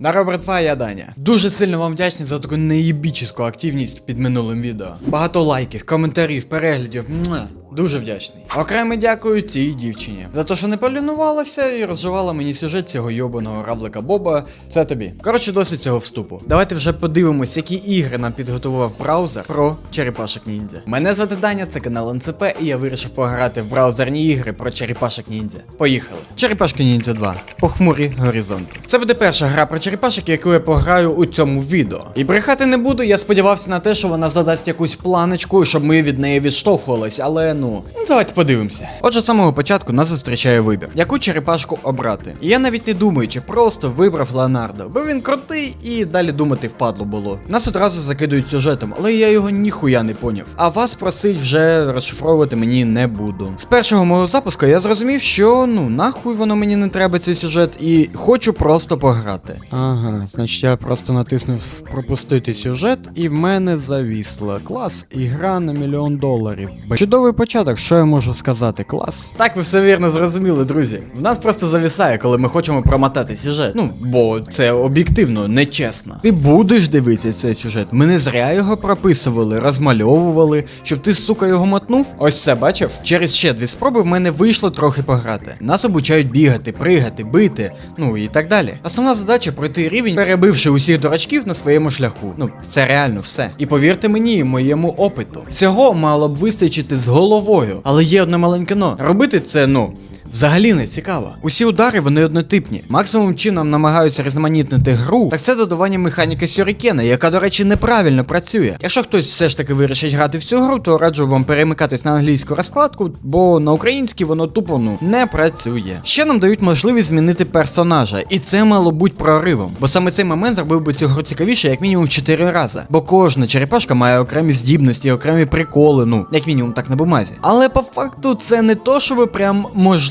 На Роберт 2 я Даня. Дуже сильно вам вдячний за таку неїбічну активність під минулим відео. Багато лайків, коментарів, переглядів. Муа. Дуже вдячний. Окремо дякую цій дівчині за те, що не полінувалася і розживала мені сюжет цього йобаного раблика Боба. Це тобі. Коротше, досить цього вступу. Давайте вже подивимось, які ігри нам підготував браузер про черепашок ніндзя. Мене звати Даня, це канал НЦП, і я вирішив пограти в браузерні ігри про черепашок ніндзя. Поїхали. Черепашки ніндзя 2. Похмурі горизонти. Це буде перша гра про черепашок, яку я пограю у цьому відео. І брехати не буду, я сподівався на те, що вона задасть якусь планочку, щоб ми від неї відштовхувались, але ну. Ну давайте подивимося. Отже, з самого початку нас зустрічає вибір, яку черепашку обрати. І я навіть не думаючи, просто вибрав Леонардо, бо він крутий і далі думати впадло було. Нас одразу закидують сюжетом, але я його ніхуя не поняв. А вас просить вже розшифровувати мені не буду. З першого мого запуску я зрозумів, що ну нахуй воно мені не треба цей сюжет, і хочу просто пограти. Ага, значить я просто натиснув пропустити сюжет, і в мене завісло. Клас, ігра на мільйон доларів. Чудовий початок, що я можу сказати? Клас. Так, ви все вірно зрозуміли, друзі. В нас просто завісає, коли ми хочемо промотати сюжет. Ну, бо це об'єктивно нечесно. Ти будеш дивитися цей сюжет. Ми не зря його прописували, розмальовували, щоб ти, сука, його мотнув. Ось це бачив? Через ще дві спроби в мене вийшло трохи пограти. Нас обучають бігати, пригати, бити, ну і так далі. Основна задача пройти рівень, перебивши усіх дурачків на своєму шляху. Ну, це реально все. І повірте мені, моєму опиту. Цього мало б вистачити з головою. Але є одне маленьке но. Робити це, ну. Взагалі не цікаво. Усі удари вони однотипні. Максимум чином намагаються різноманітнити гру, так це додавання механіки Сюрікена, яка, до речі, неправильно працює. Якщо хтось все ж таки вирішить грати в цю гру, то раджу вам перемикатись на англійську розкладку, бо на українській воно тупо ну не працює. Ще нам дають можливість змінити персонажа, і це мало бути проривом. Бо саме цей момент зробив би цю гру цікавіше, як мінімум в 4 рази. Бо кожна черепашка має окремі здібності, окремі приколи, ну як мінімум так на бумазі. Але по факту це не то, що ви прям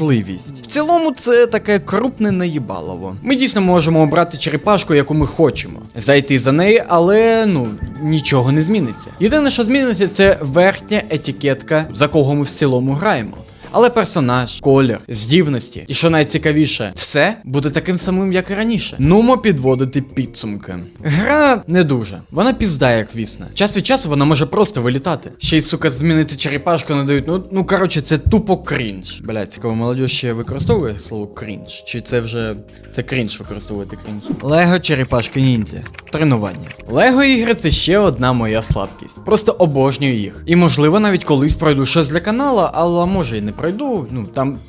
можливість. В цілому це таке крупне наїбалово. Ми дійсно можемо обрати черепашку, яку ми хочемо. Зайти за неї, але ну нічого не зміниться. Єдине, що зміниться, це верхня етикетка, за кого ми в цілому граємо. Але персонаж, колір, здібності, і що найцікавіше, все буде таким самим, як і раніше. Нумо підводити підсумки. Гра не дуже. Вона пізда, як вісна. Час від часу вона може просто вилітати. Ще й сука, змінити черепашку не дають. Ну, ну коротше, це тупо крінж. Блять, цікаво, молодь ще використовує слово крінж? Чи це вже це крінж використовувати крінж? Лего черепашки ніндзя. Тренування. Лего ігри це ще одна моя слабкість. Просто обожнюю їх. І можливо навіть колись пройду щось для канала, але може і не пройду. Ну там.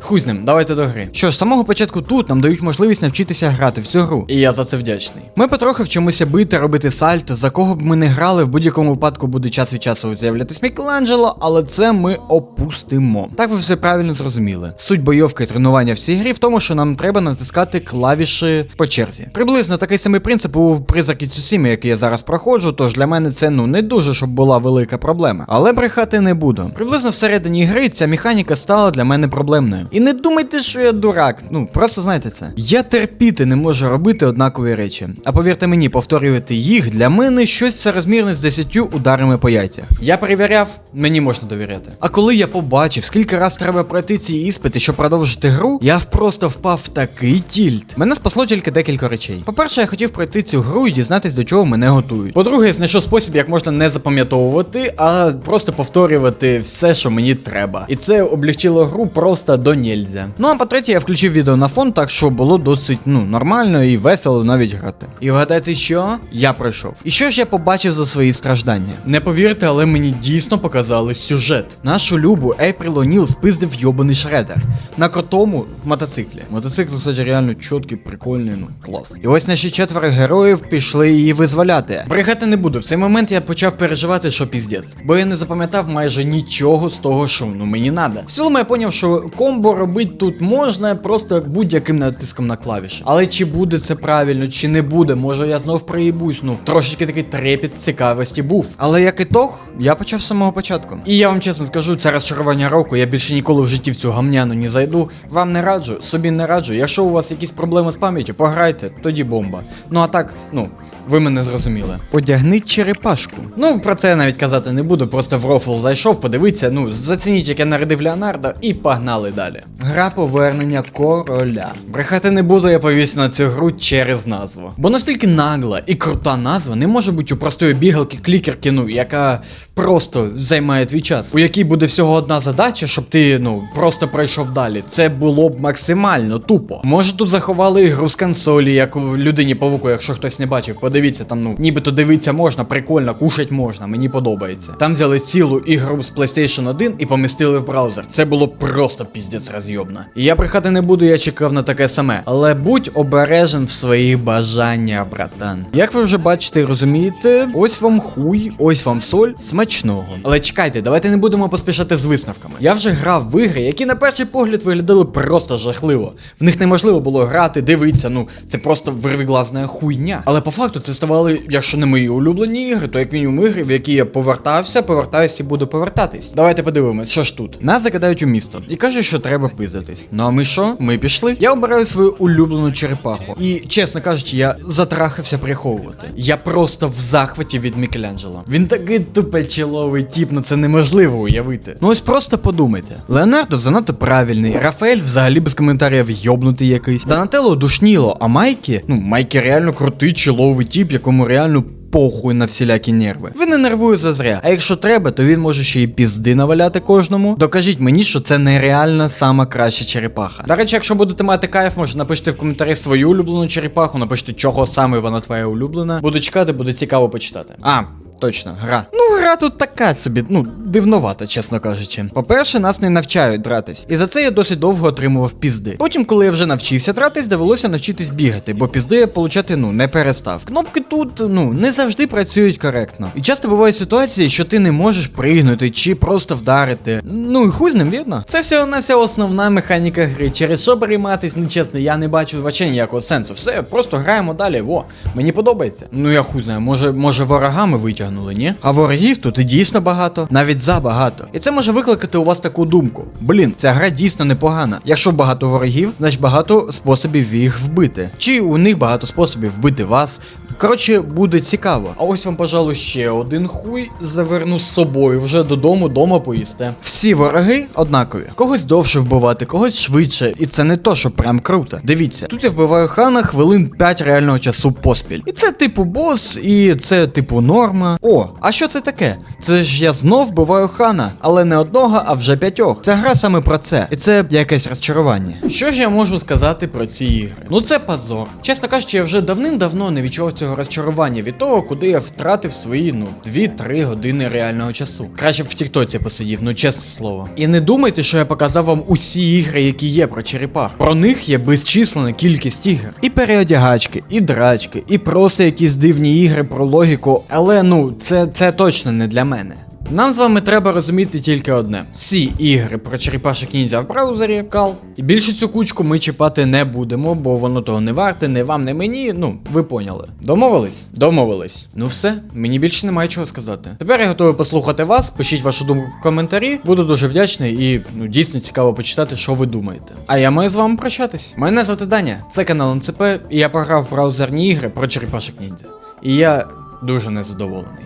Хуй з ним, давайте до гри. Що ж, з самого початку тут нам дають можливість навчитися грати в цю гру, і я за це вдячний. Ми потрохи вчимося бити, робити сальто, за кого б ми не грали, в будь-якому випадку буде час від часу з'являтись Мікеланджело, але це ми опустимо. Так ви все правильно зрозуміли. Суть бойовки і тренування в цій грі в тому, що нам треба натискати клавіші по черзі. Приблизно такий самий принцип у призраки Цусімі, який я зараз проходжу, тож для мене це ну не дуже, щоб була велика проблема. Але брехати не буду. Приблизно всередині гри ця механіка стала для мене проблемною. І не думайте, що я дурак. Ну просто знайте це. Я терпіти не можу робити однакові речі. А повірте мені, повторювати їх для мене щось соразмірне з 10 ударами по яйцях. Я перевіряв, мені можна довіряти. А коли я побачив, скільки раз треба пройти ці іспити, щоб продовжити гру, я просто впав в такий тільт. Мене спасло тільки декілька речей. По-перше, я хотів пройти цю гру і дізнатись, до чого мене готують. По-друге, я знайшов спосіб, як можна не запам'ятовувати, а просто повторювати все, що мені треба. І це облегчило гру просто до нельзя. Ну а по-третє, я включив відео на фон, так що було досить ну нормально і весело навіть грати. І вгадайте, що я пройшов. І що ж я побачив за свої страждання? Не повірте, але мені дійсно показали сюжет. Нашу любу Ейприл О'Ніл спиздив йобаний шредер. На крутому мотоциклі. Мотоцикл, кстати, реально чіткий, прикольний, ну клас. І ось наші четверо героїв пішли її визволяти. Брехати не буду. В цей момент я почав переживати, що піздець. Бо я не запам'ятав майже нічого з того, що ну мені надо. В цілому я поняв, що комбо робити тут можна просто будь-яким натиском на клавіші. Але чи буде це правильно, чи не буде, може я знов проїбусь. Ну трошечки такий трепіт цікавості був. Але як ітог, я почав з самого початку. І я вам чесно скажу, це розчарування року. Я більше ніколи в житті в цю гамняну не зайду. Вам не раджу, собі не раджу. Якщо у вас якісь проблеми з пам'яттю, пограйте, тоді бомба. Ну а так, ну. Ви мене зрозуміли. Одягніть черепашку. Ну, про це я навіть казати не буду, просто в рофл зайшов, подивіться, ну, зацініть, як я нарядив Леонардо, і погнали далі буде. Гра повернення короля. Брехати не буду, я повісь на цю гру через назву. Бо настільки нагла і крута назва не може бути у простої бігалки клікерки, ну, яка просто займає твій час, у якій буде всього одна задача, щоб ти ну просто пройшов далі. Це було б максимально тупо. Може тут заховали ігру з консолі, як у людині павуку, якщо хтось не бачив. Подивіться, там ну нібито дивитися можна, прикольно, кушать можна, мені подобається. Там взяли цілу ігру з PlayStation 1 і помістили в браузер. Це було просто піздець розйобно. І я брехати не буду, я чекав на таке саме. Але будь обережен в своїх бажаннях, братан. Як ви вже бачите розумієте, ось вам хуй, ось вам соль, смачного. Але чекайте, давайте не будемо поспішати з висновками. Я вже грав в ігри, які на перший погляд виглядали просто жахливо. В них неможливо було грати, дивитися, ну це просто вирвіглазна хуйня. Але по факту це ставали, якщо не мої улюблені ігри, то як мінімум ігри, в які я повертався, повертаюся і буду повертатись. Давайте подивимось, що ж тут. Нас закидають у місто і кажуть, що треба пиздитись. Ну а ми що? Ми пішли. Я обираю свою улюблену черепаху. І чесно кажучи, я затрахався приховувати. Я просто в захваті від Мікеланджело. Він такий тупечеловий тіп, ну це неможливо уявити. Ну ось просто подумайте. Леонардо занадто правильний, Рафаель взагалі без коментарів йобнутий якийсь. Донателло душніло, а Майкі, ну Майкі реально крутий чоловий тіп, якому реально. Похуй на всілякі нерви. Він не нервує зазря. А якщо треба, то він може ще й пізди наваляти кожному. Докажіть мені, що це нереально сама краща черепаха. До речі, якщо будете мати кайф, може напишіть в коментарі свою улюблену черепаху, напишіть, чого саме вона твоя улюблена. Буду чекати, буде цікаво почитати. А. Точно, гра. Ну, гра тут така собі, ну, дивновата, чесно кажучи. По-перше, нас не навчають дратись. І за це я досить довго отримував пізди. Потім, коли я вже навчився дратись, довелося навчитись бігати, бо пізди я получати, ну, не перестав. Кнопки тут, ну, не завжди працюють коректно. І часто бувають ситуації, що ти не можеш пригнути чи просто вдарити. Ну і хуй з ним, вірно? Це всього на вся основна механіка гри. Через що перейматись, нечесно, я не бачу вообще ніякого сенсу. Все, просто граємо далі. Во, мені подобається. Ну я хуй знаю, може, може ворогами витягнули, ні? А ворогів тут і дійсно багато, навіть забагато. І це може викликати у вас таку думку: блін, ця гра дійсно непогана. Якщо багато ворогів, значить багато способів їх вбити. Чи у них багато способів вбити вас. Коротше, буде цікаво. А ось вам, пожалуй, ще один хуй заверну з собою вже додому, дома поїсте. Всі вороги однакові. Когось довше вбивати, когось швидше. І це не то, що прям круто. Дивіться, тут я вбиваю хана хвилин 5 реального часу поспіль. І це типу бос, і це типу норма. О, а що це таке? Це ж я знов вбиваю хана, але не одного, а вже п'ятьох. Ця гра саме про це. І це якесь розчарування. Що ж я можу сказати про ці ігри? Ну це позор. Чесно кажучи, я вже давним-давно не відчував цього розчарування від того, куди я втратив свої, ну, 2-3 години реального часу. Краще б в Тіктоці посидів, ну чесне слово. І не думайте, що я показав вам усі ігри, які є про черепах. Про них є безчислена кількість ігор. І переодягачки, і драчки, і просто якісь дивні ігри про логіку. Але ну, це, це точно не для мене. Нам з вами треба розуміти тільки одне: всі ігри про черепашок ніндзя в браузері, кал. І більше цю кучку ми чіпати не будемо, бо воно того не варте, не вам, не мені. Ну, ви поняли. Домовились? Домовились. Ну все, мені більше немає чого сказати. Тепер я готовий послухати вас. Пишіть вашу думку в коментарі. Буду дуже вдячний і ну дійсно цікаво почитати, що ви думаєте. А я маю з вами прощатись. Мене звати Даня, це канал НЦП, і я пограв в браузерні ігри про черепашок ніндзя. І я дуже незадоволений.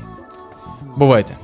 Бувайте.